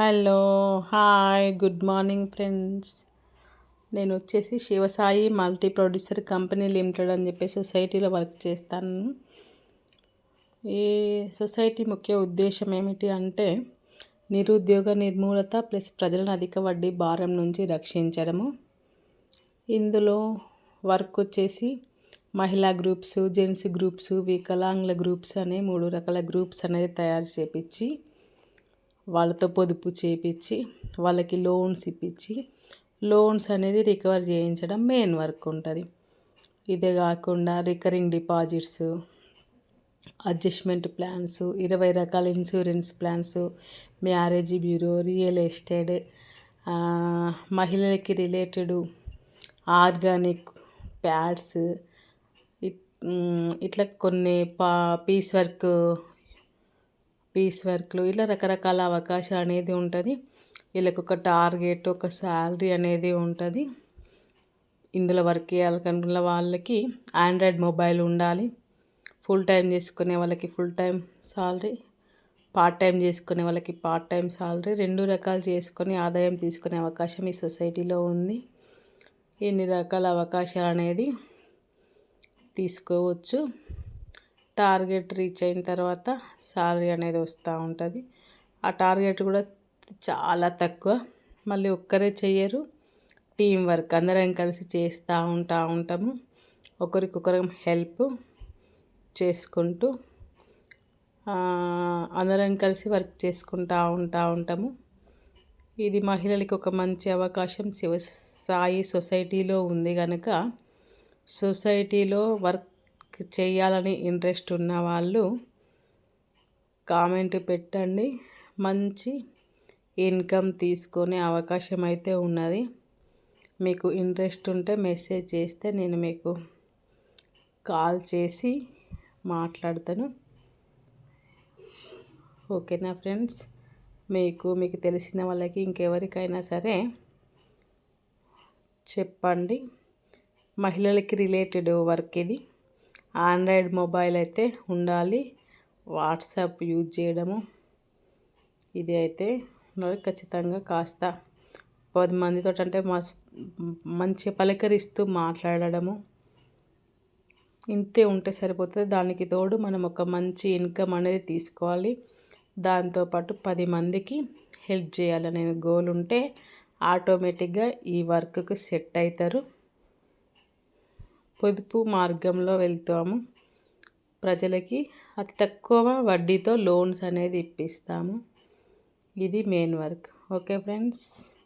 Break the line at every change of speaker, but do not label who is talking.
Hello hi good morning friends. నేను వచ్చేసి Sivasai multi producer company limited అని చెప్పి సొసైటీలో వర్క్ చేస్తాను. ఈ సొసైటీ ముఖ్య ఉద్దేశం ఏమిటి అంటే నిరుద్యోగ నిర్మూలత ప్లస్ ప్రజలను అధిక వడ్డీ భారం నుంచి రక్షించడము. ఇందులో వర్క్ వచ్చేసి మహిళా గ్రూప్స్ జెంట్స్ గ్రూప్స్ వికలాంగుల గ్రూప్స్ అనే మూడు రకాల గ్రూప్స్ అనేది తయారు చేపించి వాళ్ళతో పొదుపు చేపించి వాళ్ళకి లోన్స్ ఇప్పించి లోన్స్ అనేది రికవర్ చేయించడం మెయిన్ వర్క్ ఉంటుంది. ఇదే కాకుండా రికరింగ్ డిపాజిట్స్ అడ్జస్ట్మెంట్ ప్లాన్స్ ఇరవై రకాల insurance plans marriage bureau real estate మహిళలకి రిలేటెడ్ ఆర్గానిక్ ప్యాడ్స్ ఇట్లా కొన్ని పా పీస్ వర్క్ పీస్ వర్క్లు ఇలా రకరకాల అవకాశాలు అనేది ఉంటుంది. వీళ్ళకి ఒక టార్గెట్ ఒక శాలరీ అనేది ఉంటుంది. ఇందులో వర్క్ చేయాలనుకున్న వాళ్ళకి ఆండ్రాయిడ్ మొబైల్ ఉండాలి. ఫుల్ టైం చేసుకునే వాళ్ళకి full time salary part time చేసుకునే వాళ్ళకి పార్ట్ టైం సాలరీ రెండు రకాలు చేసుకొని ఆదాయం తీసుకునే అవకాశం ఈ సొసైటీలో ఉంది. ఎన్ని రకాల అవకాశాలు అనేది తీసుకోవచ్చు. టార్గెట్ రీచ్ అయిన తర్వాత శాలరీ అనేది వస్తూ ఉంటుంది. ఆ టార్గెట్ కూడా చాలా తక్కువ. మళ్ళీ ఒక్కరే చెయ్యరు. టీం వర్క్ అందరం కలిసి చేస్తూ ఉంటా ఉంటాము. ఒకరికొకరం హెల్ప్ చేసుకుంటూ అందరం కలిసి వర్క్ చేసుకుంటూ ఉంటా ఉంటాము. ఇది మహిళలకి ఒక మంచి అవకాశం. శివ సాయి సొసైటీలో ఉంది కనుక సొసైటీలో వర్క్ చేయాలని ఇంట్రెస్ట్ ఉన్న వాళ్ళు కామెంట్ పెట్టండి. మంచి ఇన్కమ్ తీసుకునే అవకాశం అయితే ఉన్నది. మీకు ఇంట్రెస్ట్ ఉంటే మెసేజ్ చేస్తే నేను మీకు కాల్ చేసి మాట్లాడతాను. ఓకేనా ఫ్రెండ్స్? మీకు మీకు తెలిసిన వాళ్ళకి ఇంకెవరికైనా సరే చెప్పండి. మహిళలకి రిలేటెడ్ వర్క్ ఇది. ఆండ్రాయిడ్ మొబైల్ అయితే ఉండాలి. వాట్సాప్ యూజ్ చేయడము. ఇది అయితే ఖచ్చితంగా కాస్త పది మందితో అంటే మస్ మంచి పలకరిస్తూ మాట్లాడడము. ఇంతే ఉంటే సరిపోతుంది. దానికి తోడు మనం ఒక మంచి ఇన్కమ్ అనేది తీసుకోవాలి. దాంతోపాటు పది మందికి హెల్ప్ చేయాలనే గోల్ ఉంటే ఆటోమేటిక్గా ఈ వర్క్కి సెట్ అవుతారు పొదుపు మార్గంలో వెళ్తాము. ప్రజలకి అతి తక్కువ వడ్డీతో లోన్స్ అనేది ఇప్పిస్తాము. ఇది మెయిన్ వర్క్. Okay friends?